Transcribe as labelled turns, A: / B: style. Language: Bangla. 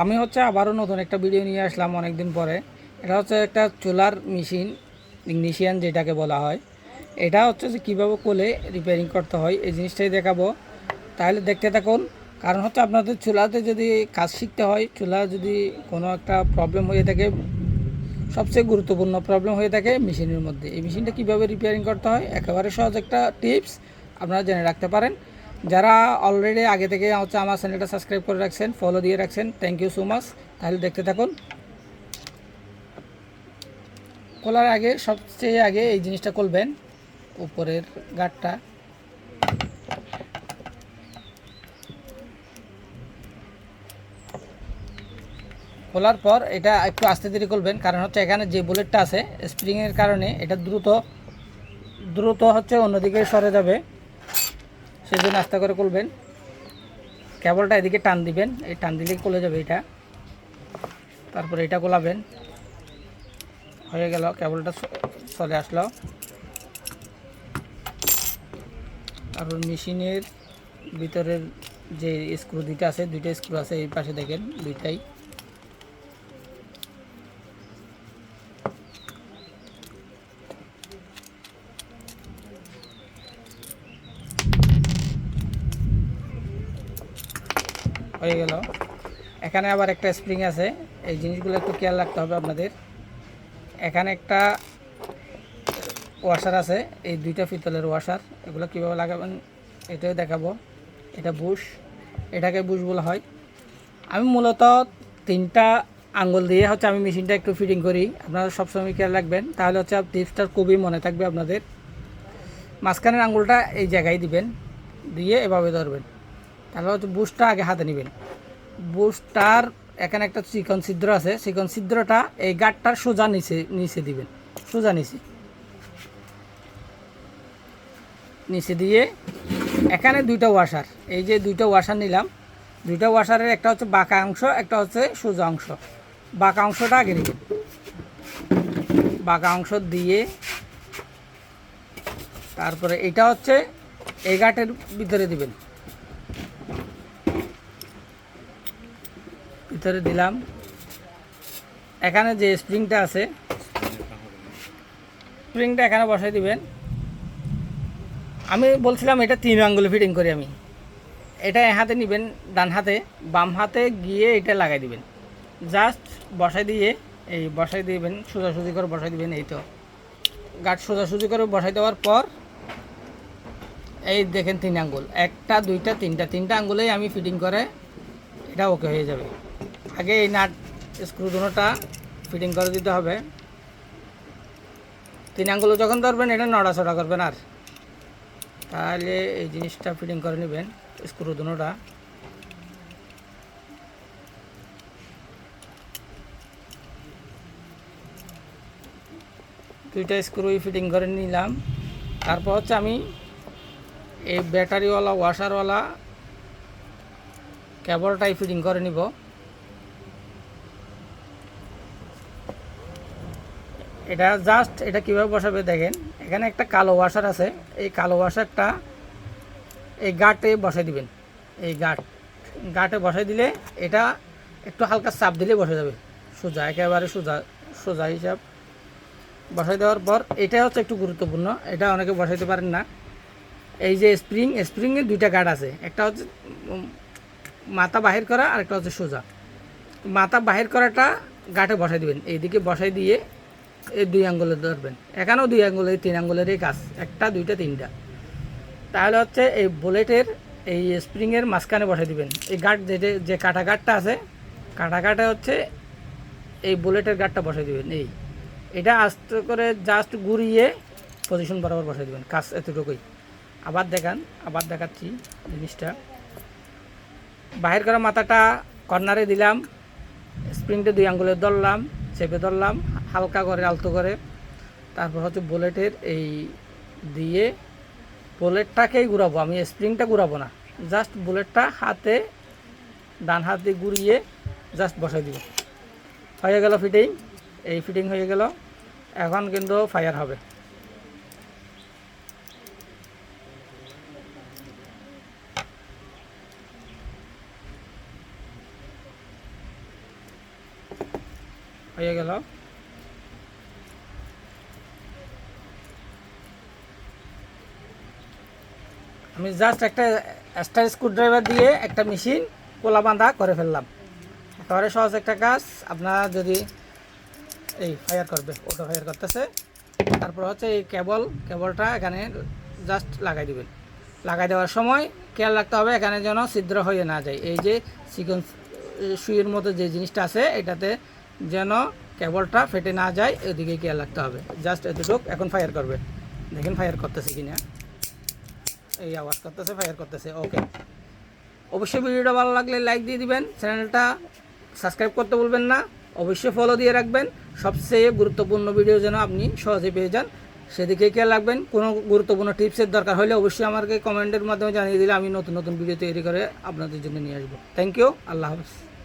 A: আমি হচ্ছে আবারও নতুন একটা ভিডিও নিয়ে আসলাম অনেক দিন পরে। এটা হচ্ছে একটা চুলার মেশিন ইগনিশিয়ান যেটাকে বলা হয়। এটা হচ্ছে যে কীভাবে কোলে রিপেয়ারিং করতে হয়, এই জিনিসটাই দেখাবো। তাহলে দেখতে থাকুন। কারণ হচ্ছে আপনাদের চুলাতে যদি কাজ শিখতে হয়, চুলা যদি কোনো একটা প্রবলেম হয়ে থাকে, সবচেয়ে গুরুত্বপূর্ণ প্রবলেম হয়ে থাকে মেশিনের মধ্যে। এই মেশিনটা কীভাবে রিপেয়ারিং করতে হয়, একেবারে সহজ একটা টিপস আপনারা জেনে রাখতে পারেন। যারা অলরেডি আগে থেকে হচ্ছে আমার চ্যানেলটা সাবস্ক্রাইব করে রাখছেন ফলো দিয়ে রাখছেন থ্যাংক ইউ সো মাচ তাহলে দেখতে থাকুন। খোলার আগে, সবচেয়ে আগে এই জিনিসটা খুলবেন, উপরের গাঠটা খোলার পর এটা একটু আস্তে ধীরে খুলবেন, কারণ হচ্ছে এখানে যে বুলেটটা আছে স্প্রিংয়ের কারণে এটা দ্রুত দ্রুত হচ্ছে অন্যদিকে সরে যাবে। সেই জন্য আস্তে করে খুলবেন। কেবলটা এদিকে টান দিবেন। এই টান দিলেই খুলে যাবে এটা। তারপরে এটা খোলাবেন হয়ে গেল, কেবলটা চলে আসলো। তারপর মেশিনের ভিতরের যে স্ক্রু দুইটা আছে, দুইটা স্ক্রু আছে, এই পাশে দেখেন দুইটাই। হয়ে গেল। এখানে আবার একটা স্প্রিং আছে। এই জিনিসগুলো একটু খেয়াল রাখতে হবে আপনাদের। এখানে একটা ওয়াশার আছে। এই দুইটা পিতলের ওয়াশার এগুলো কীভাবে লাগাবেন এটাও দেখাবো। এটা বুশ। এটাকে বুশ বলা হয়। আমি মূলত তিনটা আঙ্গুল দিয়ে হচ্ছে আমি মেশিনটা একটু ফিটিং করি। আপনারা সবসময় খেয়াল রাখবেন। তাহলে হচ্ছে টিপসটার খুবই মনে থাকবে আপনাদের। মাঝখানের আঙ্গুলটা এই জায়গায় দিবেন। দিয়ে এভাবে ধরবেন। তাহলে হচ্ছে বুশটা আগে হাতে নেবেন। বুশটার এখানে একটা চিকন ছিদ্র আছে, চিকন ছিদ্রটা এই গাঠটার সোজা নিচে নিচে দিবেন। সোজা নিচে। নিচে দিয়ে এখানে দুইটা ওয়াশার এই যে দুইটা ওয়াশার নিলাম, দুইটা ওয়াশারের একটা হচ্ছে বাঁকা অংশ, একটা হচ্ছে সোজা অংশ। বাঁকা অংশটা আগে নেবেন। বাঁকা অংশ দিয়ে তারপরে এটা হচ্ছে এই গাঁটের ভিতরে দিবেন। ভিতরে দিলাম। এখানে যে স্প্রিংটা আছে, স্প্রিংটা এখানে বসাই দিবেন। আমি বলছিলাম এটা তিন আঙ্গুলে ফিটিং করি আমি। এটা এ হাতে নেবেন, ডান হাতে, বাম হাতে গিয়ে এটা লাগাই দিবেন। জাস্ট বসাই দিয়ে, এই বসাই দিবেন, সোজাসুজি করে বসাই দিবেন, এই তো। গাঠ সোজাসুজি করে বসাই দেওয়ার পর, এই দেখেন তিন আঙ্গুল। একটা, দুইটা, তিনটা তিনটা আঙ্গুলেই আমি ফিটিং করে, এটা ওকে হয়ে যাবে। আগে এই নাট স্ক্রু ফিটিং করে দিতে হবে। তিন আঙ্গুলো যখন ধরবেন, এটা নড়াচড়া করবেন আর। তাহলে এই জিনিসটা ফিটিং করে নেবেন, স্ক্রু দুইটা স্ক্রুই ফিটিং করে নিলাম। তারপর হচ্ছে আমি এই ব্যাটারিওয়ালা, ওয়াশারওয়ালা কেবলটাই ফিটিং করে নিব। এটা জাস্ট এটা কীভাবে বসাবে দেখেন, এখানে একটা কালো ওয়াশার আছে, এই কালো ওয়াশারটা এই গাটে বসাই দিবেন, এই গাট, গাটে বসাই দিলে এটা একটু হালকা চাপ দিলে বসে যাবে, সোজা, একেবারে সোজা সোজা হিসাব। বসাই দেওয়ার পর এটা হচ্ছে একটু গুরুত্বপূর্ণ, এটা অনেকে বসাইতে পারেন না। এই যে স্প্রিং স্প্রিংয়ের দুইটা গার্ড আছে, একটা হচ্ছে মাথা বাহির করা আর একটা হচ্ছে সোজা। মাথা বাহির করাটা গাঁটে বসাই দিবেন, এইদিকে বসাই দিয়ে এই দুই আঙ্গুলে ধরবেন। এখানেও দুই আঙ্গুল তিন আঙ্গুলেরই কাজ। একটা, দুইটা, তিনটা। তাহলে হচ্ছে এই বুলেটের এই স্প্রিংয়ের মাঝখানে বসাই দিবেন। এই গার্ড যে যে কাটা গার্ডটা আছে, কাটা গার্ডে হচ্ছে এই বুলেটের গার্ডটা বসাই দিবেন। এই, এটা আস্তে করে জাস্ট ঘুরিয়ে পজিশন বরাবর বসাই দিবেন, কাজ এতটুকুই। আবার দেখান, আবার দেখাচ্ছি জিনিসটা। বাহির করা মাথাটা কর্নারে দিলাম, স্প্রিংটা দুই আঙ্গুলে ধরলাম, চেপে ধরলাম হালকা করে আলতো করে। তারপর হচ্ছে বুলেটের এই দিয়ে বুলেটটাকেই ঘুরাবো। আমি স্প্রিংটা ঘুরাবো না। জাস্ট বুলেটটা হাতে, ডান হাতে ঘুরিয়ে জাস্ট বসাই দিব। হয়ে গেল ফিটিং। এই ফিটিং হয়ে গেল। এখন কিন্তু ফায়ার হবে। হয়ে গেল। আমি জাস্ট একটা স্টার স্ক্রুড্রাইভার দিয়ে একটা মেশিন কোলা বাঁধা করে ফেললাম। একেবারে সহজ একটা কাজ, আপনারা যদি এই ফায়ার করবে ওটা ফায়ার করতেছে, তারপর হচ্ছে এই কেবল কেবলটা এখানে জাস্ট লাগাই দিবেন। লাগাই দেওয়ার সময় খেয়াল রাখতে হবে এখানে যেন ছিদ্র হয়ে না যায়। এই যে চিকন সুইয়ের মতো যে জিনিসটা আছে, এটাতে যেন কেবলটা ফেটে না যায় ওদিকে খেয়াল রাখতে হবে। জাস্ট এতটুক এখন ফায়ার করবে। দেখেন ফায়ার করতেছে কিনা। এই আওয়াজ করতেছে ফায়ার করতেছে ওকে অবশ্যই ভিডিওটা ভালো লাগলে লাইক দিয়ে দিবেন চ্যানেলটা সাবস্ক্রাইব করতে বলবেন না, অবশ্যই ফলো দিয়ে রাখবেন। সবচেয়ে গুরুত্বপূর্ণ ভিডিও যেন আপনি সহজে পেয়ে যান, সেদিকে কে লাগবেন কোনো গুরুত্বপূর্ণ টিপসের দরকার হলে অবশ্যই আমাকে কমেন্টের মাধ্যমে জানিয়ে দিলে আমি নতুন নতুন ভিডিও তৈরি করে আপনাদের জন্য নিয়ে আসব। থ্যাংক ইউ আল্লাহ হাফিজ।